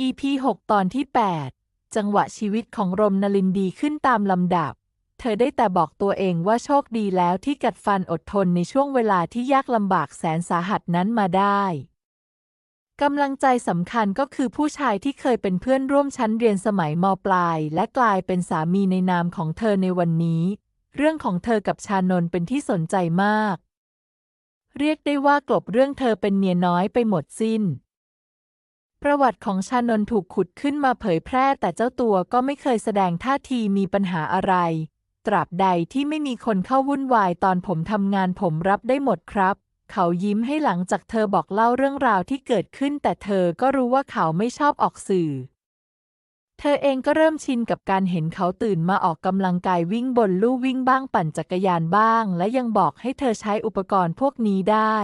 EP 6 ตอนที่ 8 จังหวะชีวิตของรมนลินดีขึ้นตามลำดับ เธอได้แต่บอกตัวเองว่าโชคดีแล้วที่กัดฟันอดทนในช่วงเวลาที่ยากลำบากแสนสาหัสนั้นมาได้กำลังใจสำคัญก็คือผู้ชายที่เคยเป็นเพื่อนร่วมชั้นเรียนสมัยมปลาย และกลายเป็นสามีในนามของเธอในวันนี้ เรื่องของเธอกับชานนเป็นที่สนใจมาก เรียกได้ว่ากลบเรื่องเธอเป็นเมียน้อยไปหมดสิ้น ประวัติของชานนถูกขุดขึ้นมาเผยแพร่แต่เจ้าตัวก็ไม่เคยแสดงท่าทีมีปัญหาอะไร ตราบใดที่ไม่มีคนเข้าวุ่นวายตอนผมทำงานผมรับได้หมดครับ เขายิ้มให้หลังจากเธอบอกเล่าเรื่องราวที่เกิดขึ้น แต่เธอก็รู้ว่าเขาไม่ชอบออกสื่อ เธอเองก็เริ่มชินกับการเห็นเขาตื่นมาออกกำลังกายวิ่งบนลู่วิ่งบ้างปั่นจักรยานบ้าง และยังบอกให้เธอใช้อุปกรณ์พวกนี้ได้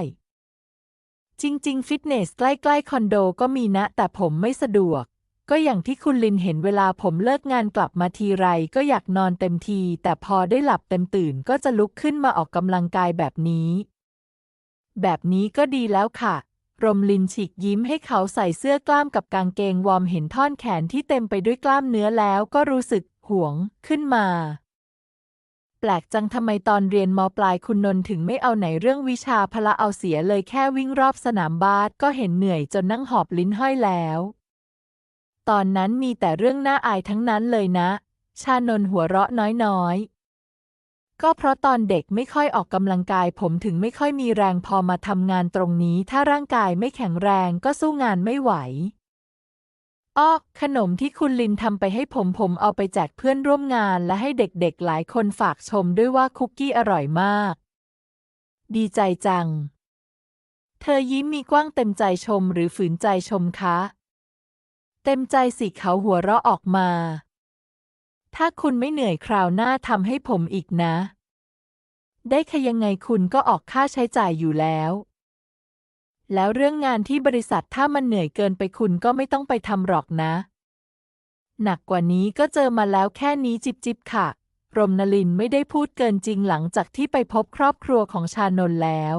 จริง ๆ ฟิตเนสใกล้ๆคอนโดก็มีนะ แต่ผมไม่สะดวก ก็อย่างที่คุณลินเห็นเวลาผมเลิกงานกลับมาทีไรก็อยากนอนเต็มที แต่พอได้หลับเต็มตื่นก็จะลุกขึ้นมาออกกำลังกายแบบนี้ แบบนี้ก็ดีแล้วค่ะ รมลินฉีกยิ้มให้เขาใส่เสื้อกล้ามกับกางเกงวอร์มเห็นท่อนแขนที่เต็มไปด้วยกล้ามเนื้อแล้วก็รู้สึกห่วงขึ้นมา ปลกจังทำไมตอนเรียนมปลายคุณนนท์ถึงไม่เอาไหนเรื่องวิชาพละเอาเสียเลยแค่วิ่งรอบสนามบาสก็เห็นเหนื่อยจนนั่งหอบลิ้นห้อยแล้ว ตอนนั้นมีแต่เรื่องน่าอายทั้งนั้นเลยนะ ชานนท์หัวเราะน้อยๆ ก็เพราะตอนเด็กไม่ค่อยออกกำลังกายผมถึงไม่ค่อยมีแรงพอมาทำงานตรงนี้ ถ้าร่างกายไม่แข็งแรงก็สู้งานไม่ไหว อ้อขนมที่คุณลินทำไปให้ผมผมเอาไปแจกเพื่อนร่วมงานและให้เด็กๆหลายคนฝากชมด้วยว่าคุกกี้อร่อยมาก ดีใจจัง เธอยิ้มมีกว้างเต็มใจชมหรือฝืนใจชมคะ เต็มใจสิเขาหัวเราะออกมา ถ้าคุณไม่เหนื่อยคราวหน้าทำให้ผมอีกนะ ได้ค่ยังไงคุณก็ออกค่าใช้จ่ายอยู่แล้ว แล้วเรื่องงานที่บริษัทถ้ามันเหนื่อยเกินไปคุณก็ไม่ต้องไปทำหรอกนะ หนักกว่านี้ก็เจอมาแล้วแค่นี้จิบจิบค่ะ รมนลินไม่ได้พูดเกินจริงหลังจากที่ไปพบครอบครัวของชานนท์แล้ว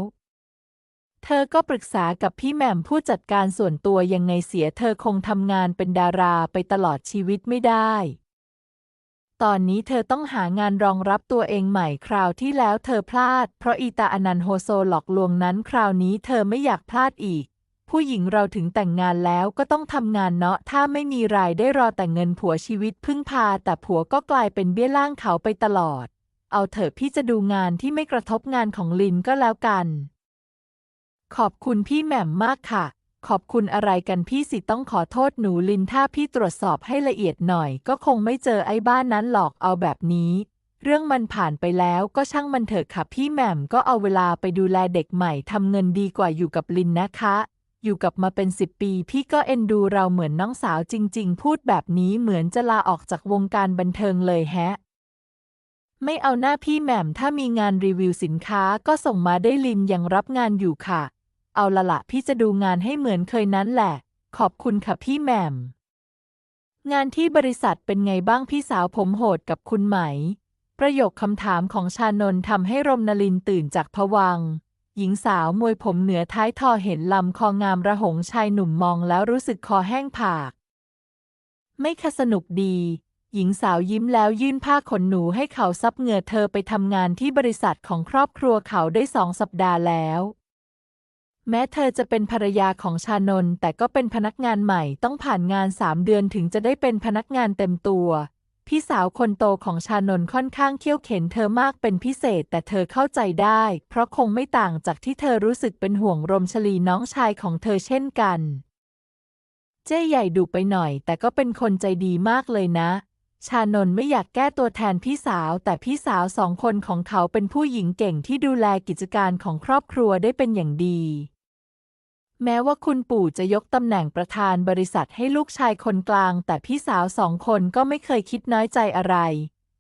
เธอก็ปรึกษากับพี่แหม่มผู้จัดการส่วนตัวยังไงเสียเธอคงทำงานเป็นดาราไปตลอดชีวิตไม่ได้ ตอนนี้เธอต้องหางานรองรับตัวเองใหม่คราวที่แล้วเธอพลาด เพราะอีตาอนันโฮโซหลอกลวงนั้นคราวนี้เธอไม่อยากพลาดอีก ผู้หญิงเราถึงแต่งงานแล้วก็ต้องทำงานเนาะถ้าไม่มีรายได้รอแต่เงินผัวชีวิตพึ่งพา แต่ผัวก็กลายเป็นเบี้ยล่างเขาไปตลอด เอาเถอะพี่จะดูงานที่ไม่กระทบงานของลินก็แล้วกัน ขอบคุณพี่แหม่มมากค่ะ ขอบคุณอะไรกันพี่สิต้องขอโทษหนูลินถ้าพี่ตรวจสอบให้ละเอียดหน่อย ก็คงไม่เจอไอ้บ้านนั้นหรอกเอาแบบนี้ เรื่องมันผ่านไปแล้วก็ช่างมันเถอะค่ะพี่แหม่มก็เอาเวลาไปดูแลเด็กใหม่ทำเงินดีกว่าอยู่กับลินนะคะ อยู่กับมาเป็นสิบปี พี่ก็เอ็นดูเราเหมือนน้องสาวจริง ๆ พูดแบบนี้เหมือนจะลาออกจากวงการบันเทิงเลยแฮะไม่เอาหน้าพี่แหม่มถ้ามีงานรีวิวสินค้าก็ส่งมาได้ลินยังรับงานอยู่ค่ะ เอาละละพี่จะดูงานให้เหมือนเคยนั้นแหละ ขอบคุณค่ะพี่แหม่ม งานที่บริษัทเป็นไงบ้างพี่สาวผมโหดกับคุณไหม ประโยคคำถามของชานนท์ทำให้รมนลินตื่นจากผวัง หญิงสาวมวยผมเหนือท้ายทอเห็นลำคองามระหงชายหนุ่มมองแล้วรู้สึกคอแห้งผาก ไม่คะสนุกดี หญิงสาวยิ้มแล้วยื่นผ้าขนหนูให้เขาซับเหงื่อเธอไปทำงานที่บริษัทของครอบครัวเขาได้สองสัปดาห์แล้ว แม้เธอจะเป็นภรรยาของชานนแต่ก็เป็นพนักงานใหม่ต้องผ่านงานสามเดือนถึงจะได้เป็นพนักงานเต็มตัว พี่สาวคนโตของชานนค่อนข้างเขี้ยวเข็นเธอมากเป็นพิเศษแต่เธอเข้าใจได้ เพราะคงไม่ต่างจากที่เธอรู้สึกเป็นห่วงรมชลีน้องชายของเธอเช่นกัน เจ้ใหญ่ดุไปหน่อย แต่ก็เป็นคนใจดีมากเลยนะ ชานนไม่อยากแก้ตัวแทนพี่สาว แต่พี่สาวสองคนของเขาเป็นผู้หญิงเก่งที่ดูแลกิจการของครอบครัวได้เป็นอย่างดี แม้ว่าคุณปู่จะยกตำแหน่งประธานบริษัทให้ลูกชายคนกลาง แต่พี่สาวสองคนก็ไม่เคยคิดน้อยใจอะไร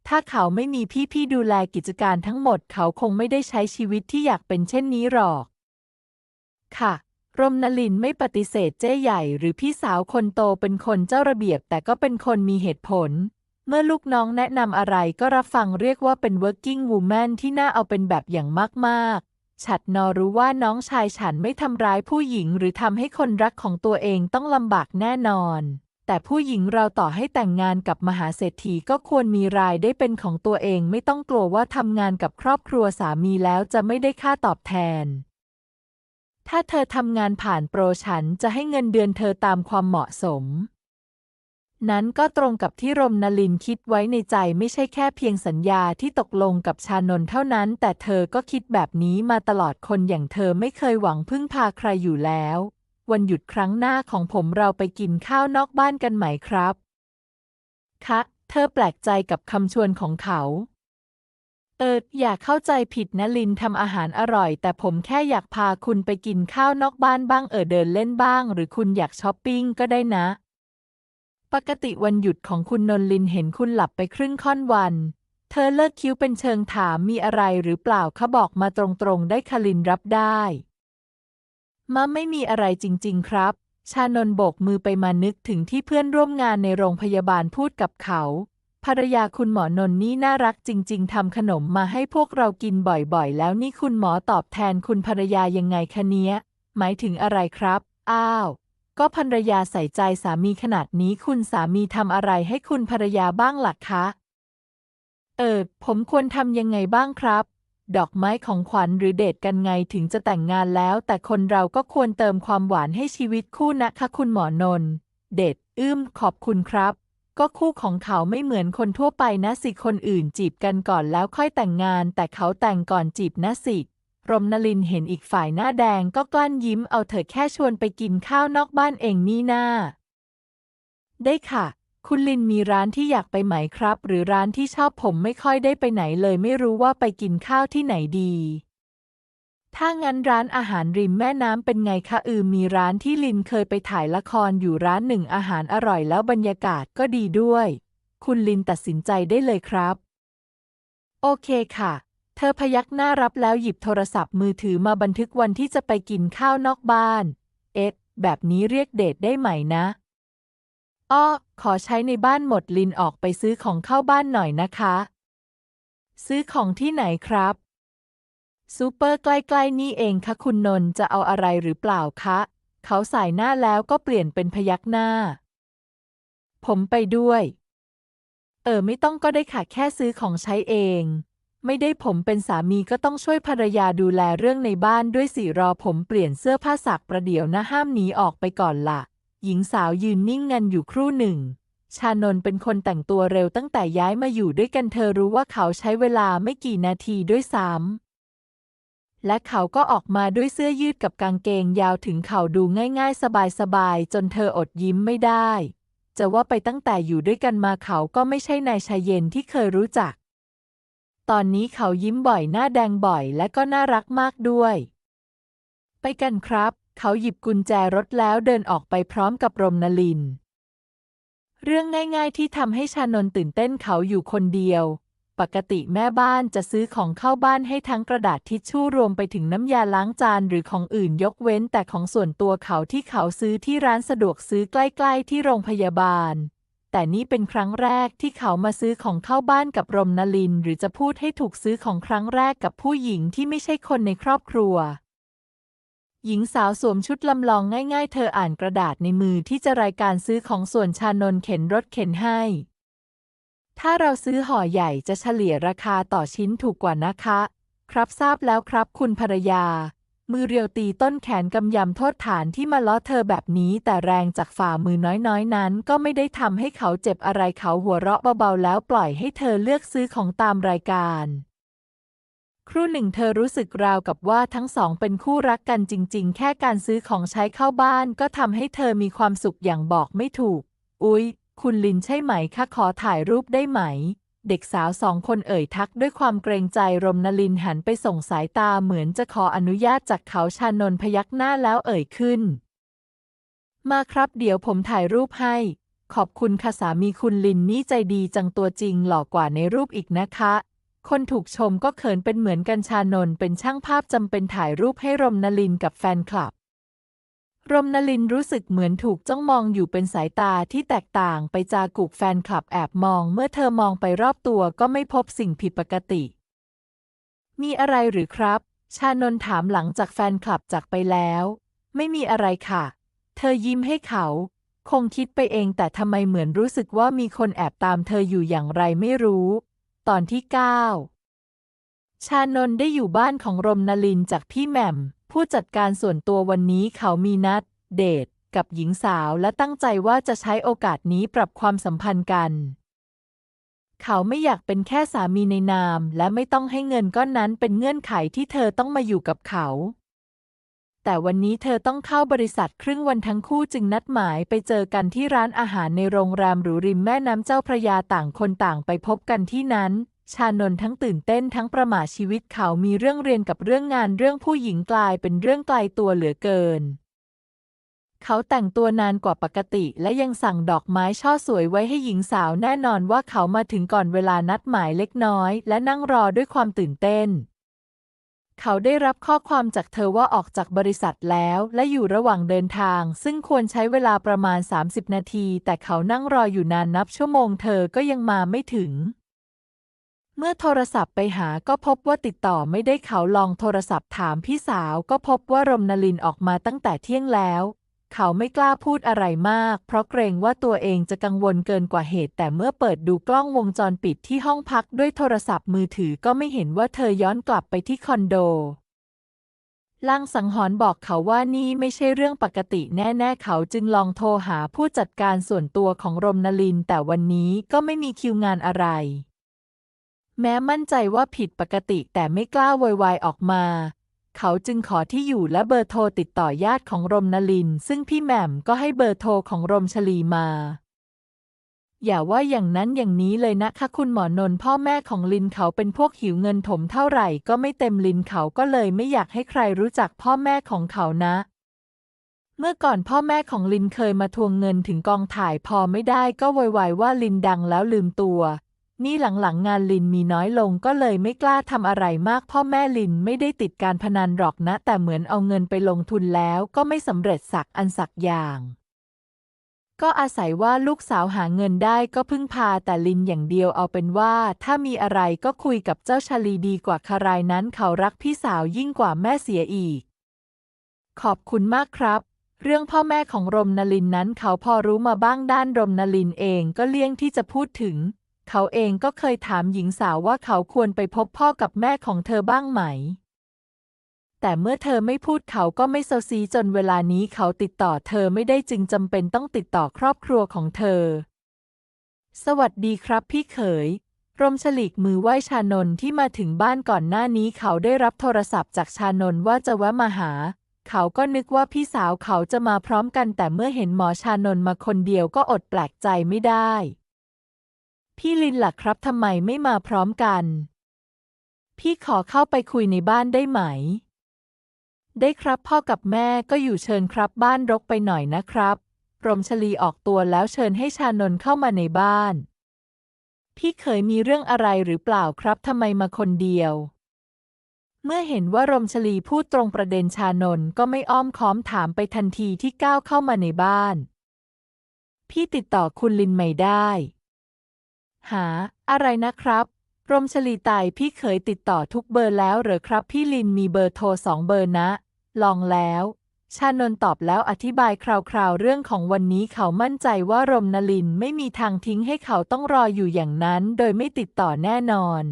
ถ้าเขาไม่มีพี่ๆดูแลกิจการทั้งหมดเขาคงไม่ได้ใช้ชีวิตที่อยากเป็นเช่นนี้หรอก ค่ะ รมนลินไม่ปฏิเสธเจ้ใหญ่หรือพี่สาวคนโตเป็นคนเจ้าระเบียบแต่ก็เป็นคนมีเหตุผล เมื่อลูกน้องแนะนำอะไรก็รับฟังเรียกว่าเป็น working woman ที่น่าเอาเป็นแบบอย่างมากๆ ฉัดนอรู้ว่าน้องชายฉันไม่ทำร้ายผู้หญิงหรือทำให้คนรักของตัวเองต้องลำบากแน่นอน แต่ผู้หญิงเราต่อให้แต่งงานกับมหาเศรษฐีก็ควรมีรายได้เป็นของตัวเองไม่ต้องกลัวว่าทำงานกับครอบครัวสามีแล้วจะไม่ได้ค่าตอบแทน ถ้าเธอทำงานผ่านโปรฉันจะให้เงินเดือนเธอตามความเหมาะสม นั้นก็ตรงกับที่รมนลินคิดไว้ในใจไม่ใช่แค่เพียงสัญญาที่ตกลงกับชานนท์เท่านั้น แต่เธอก็คิดแบบนี้มาตลอดคนอย่างเธอไม่เคยหวังพึ่งพาใครอยู่แล้ว วันหยุดครั้งหน้าของผมเราไปกินข้าวนอกบ้านกันไหมครับ คะ เธอแปลกใจกับคำชวนของเขา เอออย่าเข้าใจผิดนะลินทำอาหารอร่อย แต่ผมแค่อยากพาคุณไปกินข้าวนอกบ้านบ้างเออเดินเล่นบ้าง หรือคุณอยากช้อปปิ้งก็ได้นะ ปกติวันหยุดของคุณนนลินเห็นคุณหลับไปครึ่งค่อนวัน เธอเลิกคิ้วเป็นเชิงถามมีอะไรหรือเปล่าเขาบอกมาตรงๆ ได้คลินรับได้มาไม่มีอะไรจริง ๆ ครับ ชานนโบกมือไปมานึกถึงที่เพื่อนร่วมงานในโรงพยาบาลพูดกับเขา ภรรยาคุณหมอนนนี่น่ารักจริง ๆทำขนมมาให้พวกเรากินบ่อยๆ แล้วนี่คุณหมอตอบแทนคุณภรรยายังไงคะเนี้ย หมายถึงอะไรครับ อ้าว ก็ภรรยาใส่ใจสามีขนาดนี้คุณสามีทำอะไรให้คุณภรรยาบ้างหล่ะคะ เออ ผมควรทำยังไงบ้างครับ ดอกไม้ของขวัญหรือเดทกันไงถึงจะแต่งงานแล้ว แต่คนเราก็ควรเติมความหวานให้ชีวิตคู่นะคะคุณหมอนนท์เดทอื้มขอบคุณครับ ก็คู่ของเขาไม่เหมือนคนทั่วไปนะสิคนอื่นจีบกันก่อนแล้วค่อยแต่งงาน แต่เขาแต่งก่อนจีบนะสิ รมนลินเห็นอีกฝ่ายหน้าแดงก็กลั้นยิ้มเอาเธอแค่ชวนไปกินข้าวนอกบ้านเองนี่นาได้ค่ะ คุณลินมีร้านที่อยากไปไหมครับ หรือร้านที่ชอบผมไม่ค่อยได้ไปไหนเลยไม่รู้ว่าไปกินข้าวที่ไหนดี ถ้างั้นร้านอาหารริมแม่น้ำเป็นไงคะอือมีร้านที่ลินเคยไปถ่ายละครอยู่ร้านหนึ่งอาหารอร่อยแล้วบรรยากาศก็ดีด้วย คุณลินตัดสินใจได้เลยครับ โอเคค่ะ เธอพยักหน้ารับแล้วหยิบโทรศัพท์มือถือมาบันทึกวันที่จะไปกินข้าวนอกบ้าน เอ๊ะแบบนี้เรียกเดทได้ไหมนะ อ้อ ขอใช้ในบ้านหมดลินออกไปซื้อของเข้าบ้านหน่อยนะคะ ซื้อของที่ไหนครับซูเปอร์ใกล้ๆนี่เองคะคุณนนท์จะเอาอะไรหรือเปล่าคะ เขาสายหน้าแล้วก็เปลี่ยนเป็นพยักหน้า ผมไปด้วย เออไม่ต้องก็ได้ค่ะแค่ซื้อของใช้เอง ไม่ได้ผมเป็นสามีก็ต้องช่วยภรรยาดูแลเรื่องในบ้านด้วยสิรอผมเปลี่ยนเสื้อผ้าสักประเดี๋ยวนะห้ามหนีออกไปก่อนละ่ะ หญิงสาวยืนนิ่งงันอยู่ครู่หนึ่ง ชานนเป็นคนแต่งตัวเร็วตั้งแต่ย้ายมาอยู่ด้วยกันเธอรู้ว่าเขาใช้เวลาไม่กี่นาทีด้วยซ้ำและเขาก็ออกมาด้วยเสื้อยืดกับกางเกงยาวถึงเข่าดูง่าย ๆ สบายๆจนเธออดยิ้มไม่ได้ จะว่าไปตั้งแต่อยู่ด้วยกันมาเขาก็ไม่ใช่นายชายเย็นที่เคยรู้จัก ตอนนี้เขายิ้มบ่อยหน้าแดงบ่อยและก็น่ารักมากด้วย ไปกันครับ เขาหยิบกุญแจรถแล้วเดินออกไปพร้อมกับรมนลิน เรื่องง่ายๆที่ทำให้ชานนตื่นเต้นเขาอยู่คนเดียว ปกติแม่บ้านจะซื้อของเข้าบ้านให้ทั้งกระดาษทิชชู่รวมไปถึงน้ำยาล้างจานหรือของอื่นยกเว้นแต่ของส่วนตัวเขาที่เขาซื้อที่ร้านสะดวกซื้อใกล้ ๆ ที่โรงพยาบาล แต่นี่เป็นครั้งแรกที่เขามาซื้อของเข้าบ้านกับรมนลิน หรือจะพูดให้ถูกซื้อของครั้งแรกกับผู้หญิงที่ไม่ใช่คนในครอบครัว หญิงสาวสวมชุดลำลองง่ายๆ เธออ่านกระดาษในมือที่จะรายการซื้อของส่วนชานนเข็นรถเข็นให้ ถ้าเราซื้อห่อใหญ่จะเฉลี่ยราคาต่อชิ้นถูกกว่านะคะ ครับทราบแล้วครับคุณภรรยา มือเรียวตีต้นแขนกำยำโทษฐานที่มาล้อเธอแบบนี้ แต่แรงจากฝ่ามือน้อยๆ นั้น ก็ไม่ได้ทำให้เขาเจ็บอะไรเขาหัวเราะเบาๆ แล้วปล่อยให้เธอเลือกซื้อของตามรายการ ครู่หนึ่งเธอรู้สึกราวกับว่าทั้งสองเป็นคู่รักกันจริง ๆ แค่การซื้อของใช้เข้าบ้านก็ทำให้เธอมีความสุขอย่างบอกไม่ถูก อุ๊ย คุณลินใช่ไหมคะขอถ่ายรูปได้ไหม เด็กสาวสองคนเอ่ยทักด้วยความเกรงใจรมนลินหันไปส่งสายตาเหมือนจะขออนุญาตจากเขาชานนพยักหน้าแล้วเอ่ยขึ้น มาครับเดี๋ยวผมถ่ายรูปให้ ขอบคุณค่ะสามีคุณลินนี่ใจดีจังตัวจริงหล่อกว่าในรูปอีกนะคะ คนถูกชมก็เขินเป็นเหมือนกันชานนเป็นช่างภาพจำเป็นถ่ายรูปให้รมนลินกับแฟนคลับ รมนลินรู้สึกเหมือนถูกจ้องมองอยู่เป็นสายตาที่แตกต่างไปจากุกแฟนคลับแอบมอง เมื่อเธอมองไปรอบตัวก็ไม่พบสิ่งผิดปกติ มีอะไรหรือครับ ชานนถามหลังจากแฟนคลับจากไปแล้ว ไม่มีอะไรค่ะ เธอยิ้มให้เขา คงคิดไปเองแต่ทำไมเหมือนรู้สึกว่ามีคนแอบตามเธออยู่อย่างไรไม่รู้ ตอนที่ 9 ชานนได้อยู่บ้านของรมนลินจากพี่แหม่ม ผู้จัดการส่วนตัววันนี้เขามีนัด เดท กับหญิงสาวและตั้งใจว่าจะใช้โอกาสนี้ปรับความสัมพันธ์กัน เขาไม่อยากเป็นแค่สามีในนาม และไม่ต้องให้เงินก้อนนั้นเป็นเงื่อนไขที่เธอต้องมาอยู่กับเขา แต่วันนี้เธอต้องเข้าบริษัทครึ่งวันทั้งคู่จึงนัดหมายไปเจอกันที่ร้านอาหารในโรงแรมหรูริมแม่น้ำเจ้าพระยาต่างคนต่างไปพบกันที่นั้น ชานนท์ทั้งตื่นเต้นทั้งประหม่าชีวิตเขามีเรื่องเรียนกับเรื่องงานเรื่องผู้หญิงกลายเป็นเรื่องไกลตัวเหลือเกิน เขาแต่งตัวนานกว่าปกติและยังสั่งดอกไม้ช่อสวยไว้ให้หญิงสาวแน่นอนว่าเขามาถึงก่อนเวลานัดหมายเล็กน้อย และนั่งรอด้วยความตื่นเต้น เขาได้รับข้อความจากเธอว่าออกจากบริษัทแล้วและอยู่ระหว่างเดินทาง ซึ่งควรใช้เวลาประมาณ 30 นาที แต่เขานั่งรออยู่นานนับชั่วโมงเธอก็ยังมาไม่ถึง เมื่อโทรศัพท์ไปหาก็พบว่าติดต่อไม่ได้เขาลองโทรศัพท์ถามพี่สาวก็พบว่ารมนลินออกมาตั้งแต่เที่ยงแล้ว เขาไม่กล้าพูดอะไรมาก เพราะเกรงว่าตัวเองจะกังวลเกินกว่าเหตุ แต่เมื่อเปิดดูกล้องวงจรปิดที่ห้องพักด้วยโทรศัพท์มือถือก็ไม่เห็นว่าเธอย้อนกลับไปที่คอนโดลางสังหรณ์บอกเขาว่านี่ไม่ใช่เรื่องปกติแน่ ๆ เขาจึงลองโทรหาผู้จัดการส่วนตัวของรมนลิน แต่วันนี้ก็ไม่มีคิวงานอะไร แม้มั่นใจว่าผิดปกติแต่ไม่กล้าโวยวายออกมา เขาจึงขอที่อยู่และเบอร์โทรติดต่อญาติของรมนลิน ซึ่งพี่แหม่มก็ให้เบอร์โทรของรมชลีมา อย่าว่าอย่างนั้นอย่างนี้เลยนะคะคุณหมอนนท์พ่อแม่ของลินเขาเป็นพวกหิวเงินถมเท่าไหร่ก็ไม่เต็มลินเขาก็เลยไม่อยากให้ใครรู้จักพ่อแม่ของเขานะ เมื่อก่อนพ่อแม่ของลินเคยมาทวงเงินถึงกองถ่ายพอไม่ได้ก็โวยวายว่าลินดังแล้วลืมตัว นี่หลังๆงานลินมีน้อยลงก็เลยไม่กล้าทำอะไรมาก พ่อแม่ลินไม่ได้ติดการพนันหรอกนะ แต่เหมือนเอาเงินไปลงทุนแล้วก็ไม่สำเร็จสักอันสักอย่าง ก็อาศัยว่าลูกสาวหาเงินได้ก็พึ่งพาแต่ลินอย่างเดียวเอาเป็นว่า ถ้ามีอะไรก็คุยกับเจ้าชาลีดีกว่าคารายนั้นเขารักพี่สาวยิ่งกว่าแม่เสียอีก ขอบคุณมากครับเรื่องพ่อแม่ของรมนลินนั้นเขาพอรู้มาบ้างด้านรมนลินเองก็เลี่ยงที่จะพูดถึง เขาเองก็เคยถามหญิงสาวว่าเขาควรไปพบพ่อกับแม่ของเธอบ้างไหม แต่เมื่อเธอไม่พูดเขาก็ไม่เซาซีจนเวลานี้เขาติดต่อเธอไม่ได้จึงจำเป็นต้องติดต่อครอบครัวของเธอ สวัสดีครับพี่เขยรมฉลีกมือไหว้ชานนที่มาถึงบ้านก่อนหน้านี้เขาได้รับโทรศัพท์จากชานนว่าจะแวะมาหา เขาก็นึกว่าพี่สาวเขาจะมาพร้อมกันแต่เมื่อเห็นหมอชานนมาคนเดียวก็อดแปลกใจไม่ได้ พี่ลินล่ะครับทำไมไม่มาพร้อมกัน พี่ขอเข้าไปคุยในบ้านได้ไหม ได้ครับพ่อกับแม่ก็อยู่เชิญครับบ้านรกไปหน่อยนะครับรมชลีออกตัวแล้วเชิญให้ชานนเข้ามาในบ้าน พี่เคยมีเรื่องอะไรหรือเปล่าครับทำไมมาคนเดียว เมื่อเห็นว่ารมชลีพูดตรงประเด็นชานนก็ไม่อ้อมค้อมถามไปทันทีที่ก้าวเข้ามาในบ้าน พี่ติดต่อคุณลินไม่ได้ หา อะไรนะครับรมชลีตายพี่เคยติดต่อทุกเบอร์แล้วหรือครับ พี่ลินมีเบอร์โทรสองเบอร์นะ ลองแล้ว ชานนตอบแล้วอธิบายคร่าวๆ เรื่องของวันนี้เขามั่นใจว่ารมนลินไม่มีทางทิ้งให้เขาต้องรออยู่อย่างนั้น โดยไม่ติดต่อแน่นอน